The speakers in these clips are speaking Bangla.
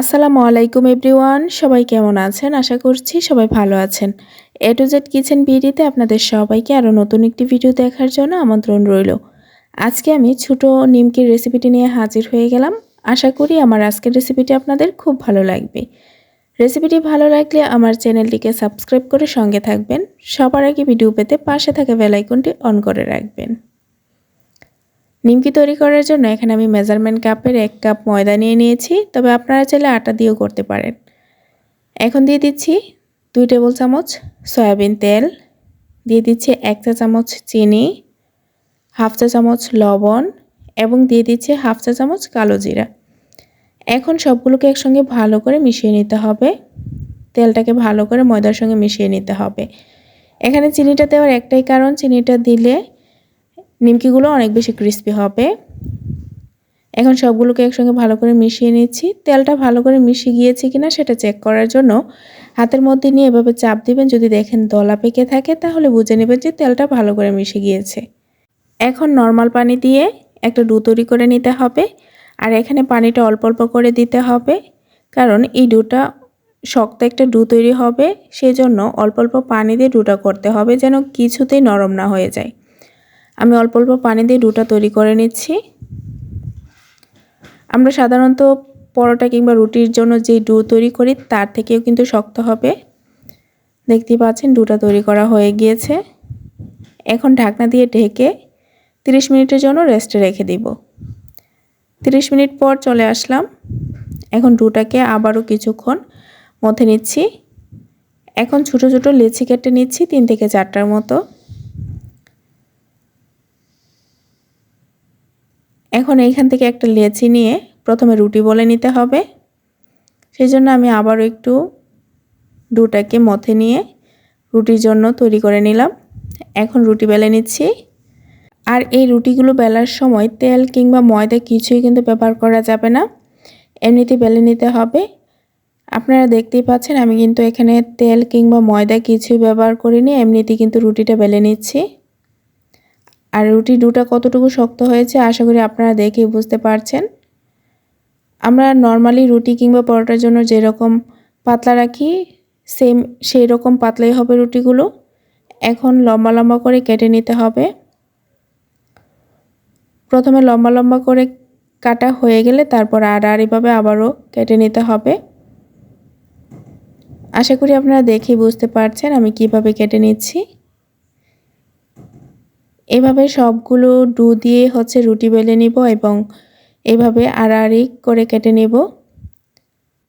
আসসালামু আলাইকুম এভরিওয়ান, সবাই কেমন আছেন? আশা করছি সবাই ভালো আছেন। এ টু জেড কিচেন বিডিতে আপনাদের সবাইকে আরও নতুন একটি ভিডিও দেখার জন্য আমন্ত্রণ রইল। আজকে আমি ছোট নিমকির রেসিপিটি নিয়ে হাজির হয়ে গেলাম। আশা করি আমার আজকের রেসিপিটি আপনাদের খুব ভালো লাগবে। রেসিপিটি ভালো লাগলে আমার চ্যানেলটিকে সাবস্ক্রাইব করে সঙ্গে থাকবেন। সবার আগে ভিডিও পেতে পাশে থাকা বেলাইকনটি অন করে রাখবেন। নিমকি তৈরি করার জন্য এখানে আমি মেজারমেন্ট কাপের এক কাপ ময়দা নিয়ে নিয়েছি, তবে আপনারা চাইলে আটা দিয়েও করতে পারেন। এখন দিয়ে দিচ্ছি দুই টেবিল চামচ সয়াবিন তেল, দিয়ে দিচ্ছি এক চা চামচ চিনি, হাফ চা চামচ লবণ এবং দিয়ে দিচ্ছি হাফ চা চামচ কালো জিরা। এখন সবগুলোকে একসঙ্গে ভালো করে মিশিয়ে নিতে হবে। তেলটাকে ভালো করে ময়দার সঙ্গে মিশিয়ে নিতে হবে। এখানে চিনিটা দেওয়ার একটাই কারণ, চিনিটা দিলে নিমকিগুলো অনেক বেশি ক্রিস্পি হবে। এখন সবগুলোকে একসঙ্গে ভালো করে মিশিয়ে নিচ্ছি। তেলটা ভালো করে মিশিয়ে গিয়েছে কিনা সেটা চেক করার জন্য হাতের মধ্যে নিয়ে এভাবে চাপ দিবেন। যদি দেখেন দলা পেকে থাকে, তাহলে বুঝে নেবেন যে তেলটা ভালো করে মিশে গিয়েছে। এখন নর্মাল পানি দিয়ে একটা ডু তৈরি করে নিতে হবে। আর এখানে পানিটা অল্প অল্প করে দিতে হবে। কারণ এই ডুটা শক্ত একটা ডু তৈরি হবে। সেই জন্য অল্প অল্প পানি দিয়ে ডুটা করতে হবে যেন কিছুতেই নরম না হয়ে যায়। আমি অল্প অল্প পানি দিয়ে ডুটা তৈরি করে নিচ্ছি। আমরা সাধারণত পরোটা কিংবা রুটির জন্য যে ডু তৈরি করি, তার থেকেও কিন্তু শক্ত হবে। দেখতে পাচ্ছেন, ডুটা তৈরি করা হয়ে গিয়েছে। এখন ঢাকনা দিয়ে ঢেকে 30 মিনিটের জন্য রেস্টে রেখে দিব। 30 মিনিট পর চলে আসলাম। এখন ডুটাকে আবারও কিছুক্ষণ মধ্যে নিচ্ছি। এখন ছোট ছোট লেচি কেটে নিচ্ছি, তিন থেকে চারটার মতো। এখন এইখান থেকে একটা লেচি নিয়ে প্রথমে রুটি বলে নিতে হবে। সেই জন্য আমি আবারও একটু ডুটাকে মথে নিয়ে রুটির জন্য তৈরি করে নিলাম। এখন রুটি বেলে নিচ্ছি। আর এই রুটিগুলো বেলার সময় তেল কিংবা ময়দা কিছুই কিন্তু ব্যবহার করা যাবে না। এমনিতে বেলে নিতে হবে। আপনারা দেখতেই পাচ্ছেন আমি কিন্তু এখানে তেল কিংবা ময়দা কিছুই ব্যবহার করিনি, এমনিতে কিন্তু রুটিটা বেলে নিচ্ছি। আর রুটি দুটা কতটুকু শক্ত হয়েছে আশা করি আপনারা দেখেই বুঝতে পারছেন। আমরা নর্মালি রুটি কিংবা পরোটার জন্য যেরকম পাতলা রাখি সেম সেই রকম পাতলাই হবে রুটিগুলো। এখন লম্বা লম্বা করে কেটে নিতে হবে। প্রথমে লম্বা লম্বা করে কাটা হয়ে গেলে তারপর আড়াআড়িভাবে আবারও কেটে নিতে হবে। আশা করি আপনারা দেখেই বুঝতে পারছেন আমি কীভাবে কেটে নিচ্ছি। এভাবে সবগুলো ডু দিয়ে হচ্ছে রুটি বেলে নিব এবং এভাবে আড়াআড়ি করে কেটে নেব।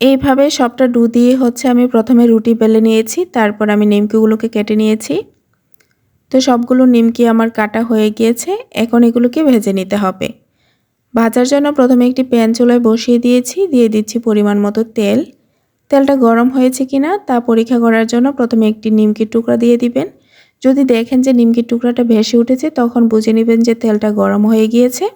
এইভাবে সবটা ডু দিয়ে হচ্ছে আমি প্রথমে রুটি বেলে নিয়েছি, তারপর আমি নিমকিগুলোকে কেটে নিয়েছি। তো সবগুলো নিমকি আমার কাটা হয়ে গিয়েছে, এখন এগুলোকে ভেজে নিতে হবে। ভাজার জন্য প্রথমে একটি প্যান চুলায় বসিয়ে দিয়েছি, দিয়ে দিচ্ছি পরিমাণ মতো তেল। তেলটা গরম হয়েছে কিনা তা পরীক্ষা করার জন্য প্রথমে একটি নিমকির টুকরা দিয়ে দিবেন। যদি দেখেন যে নিমকির টুকরাটা ভেসে উঠেছে, তখন বুঝে নেবেন যে তেলটা গরম হয়ে গিয়েছে।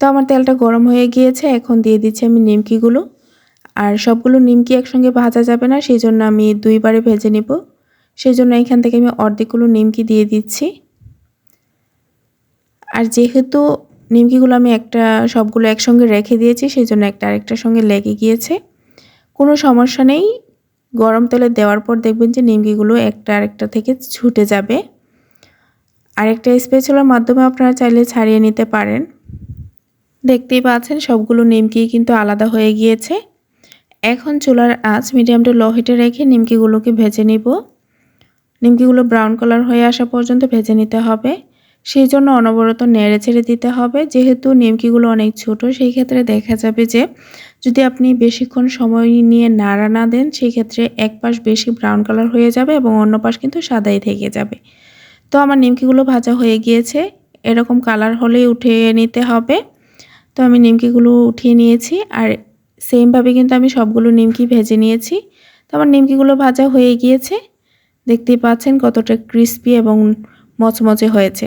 তো আমার তেলটা গরম হয়ে গিয়েছে, এখন দিয়ে দিচ্ছি আমি নিমকিগুলো। আর সবগুলো নিমকি একসঙ্গে ভাজা যাবে না সেই জন্য আমি দুইবারে ভেজে নেব। সেই জন্য এখান থেকে আমি অর্ধেকগুলো নিমকি দিয়ে দিচ্ছি। আর যেহেতু নিমকিগুলো আমি একটা, সবগুলো একসঙ্গে রেখে দিয়েছি সেই জন্য একটা আরেকটার সঙ্গে লেগে গিয়েছে। কোনো সমস্যা নেই গরম তেলে দেওয়ার পর দেখবেন যে নিমকিগুলো একটা আরেকটা থেকে ছুটে যাবে। আরেকটা স্পেচুলার মাধ্যমে আপনারা চাইলে ছাড়িয়ে নিতে পারেন। দেখতেই পাচ্ছেন, সবগুলো নিমকি কিন্তু আলাদা হয়ে গিয়েছে। এখন চুলার আঁচ মিডিয়াম টু লো হিটে রেখে নিমকিগুলোকে ভেজে নিব। নিমকিগুলো ব্রাউন কালার হয়ে আসা পর্যন্ত ভেজে নিতে হবে। সেই জন্য অনবরত নেড়ে ছেড়ে দিতে হবে। যেহেতু নিমকিগুলো অনেক ছোট, সেই ক্ষেত্রে দেখা যাবে যে, যদি আপনি বেশিক্ষণ সময় নিয়ে নাড়া না দেন, সেই ক্ষেত্রে এক পাশ বেশি ব্রাউন কালার হয়ে যাবে এবং অন্য পাশ কিন্তু সাদাই থেকে যাবে। তো আমার নিমকিগুলো ভাজা হয়ে গিয়েছে। এরকম কালার হলেই উঠিয়ে নিতে হবে। তো আমি নিমকিগুলো উঠিয়ে নিয়েছি আর সেমভাবে কিন্তু আমি সবগুলো নিমকি ভেজে নিয়েছি। তো আমার নিমকিগুলো ভাজা হয়ে গিয়েছে। দেখতেই পাচ্ছেন কতটা ক্রিস্পি এবং মচমচে হয়েছে।